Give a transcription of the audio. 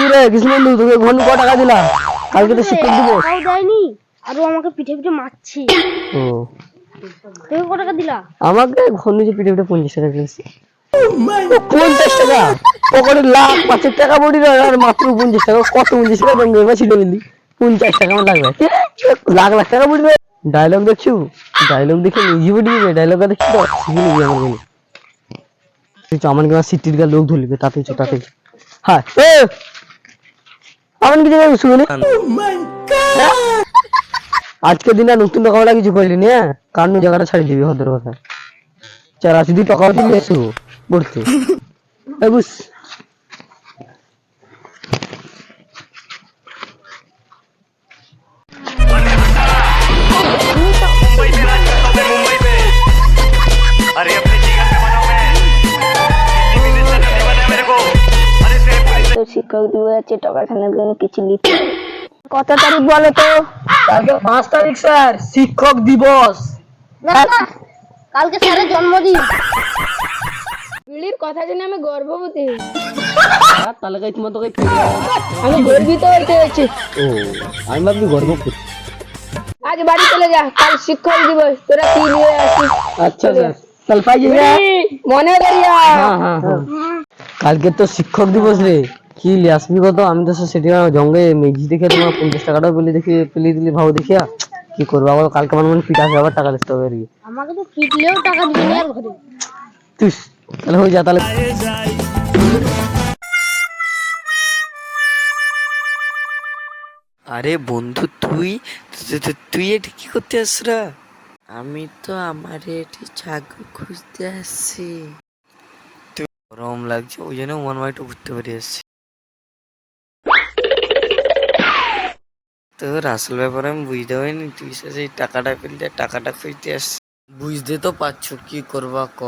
কি রে কৃষ্ণবন্ধু তোকে ঘন ক টাকা দিলাম। কালকে তো শিক্ষক দিবস। টাকাও দেয়নি। আর ও আমাকে পিঠে পিঠে মারছে। ও। টাকা দিলা? আমাকে যে পিঠে পিঠে পঞ্চাশ টাকা দিয়েছে। পঞ্চাশ টাকা? পকেটে লাখ পাঁচের টাকা পড়ি আর মাত্র পঞ্চাশ টাকা। কত পঞ্চাশ টাকা ছিল পঞ্চাশ টাকা আমার লাগবে। লাখ লাখ টাকা পড়বে ডায়লগ দেখছ? ডায়লগ দেখে নিজে পড়ি দেখছি তো? শিখে নিবি আমার গেলে তুই চ, আমার গাঁ সিটির গা লোক ধরলিবে তাতে তাতে হ্যাঁ আমার কি জায়গায় শুনে? আজকে দিনে নতুন টাকা কিছু করলি না কারণ জায়গাটা ছাড়ি দিবি হদের কথা চারা দুই টাকা দিলে এসো এ বুঝ আছে টাকা খানার জন্য কিছু লিখতে কত তারিখ বলো তো? কালকে পাঁচ তারিখ স্যার শিক্ষক দিবস। কালকে স্যারের জন্মদিন। বিড়ির কথা জেনে আমি গর্ভবতী তাহলে গাই তোমার তোকে আমি গর্বিত হইতে হয়েছে। ও আমি ভাবছি আজ বাড়ি চলে যা কাল শিক্ষক দিবস তোরা কি নিয়ে আসিস? আচ্ছা স্যার। তাহলে পাই যাবে মনে করিয়া। হ্যাঁ হ্যাঁ হ্যাঁ। কালকে তো শিক্ষক দিবস রে। কি লি আসবি কত আমি তো সেটা জঙ্গে মেঘি দেখে তোমার পঞ্চাশ টাকাটা পেলে দেখি পেলে দিলি ভাও দেখিয়া। কি করব আবার কালকে আমার মনে পিঠা আবার টাকা দিতে হবে আর কি। আমাকে তো টাকা দিবি আর ঘরে। তুই তাহলে হয়ে যা তাহলে। আরে বন্ধু তুই তুই এটি কি করতে আসরা আমি তো আমার এটি ছাগল খুঁজতে আসছি। গরম লাগছে ওই জন্য মন একটু ঘুরতে পারি আসছি। তোর আসল ব্যাপারে আমি বুঝতে পারিনি। তুই সেই টাকাটা ফেলতে টাকাটা ফেলতে আসছি বুঝতে তো পারছ, কি করবা ক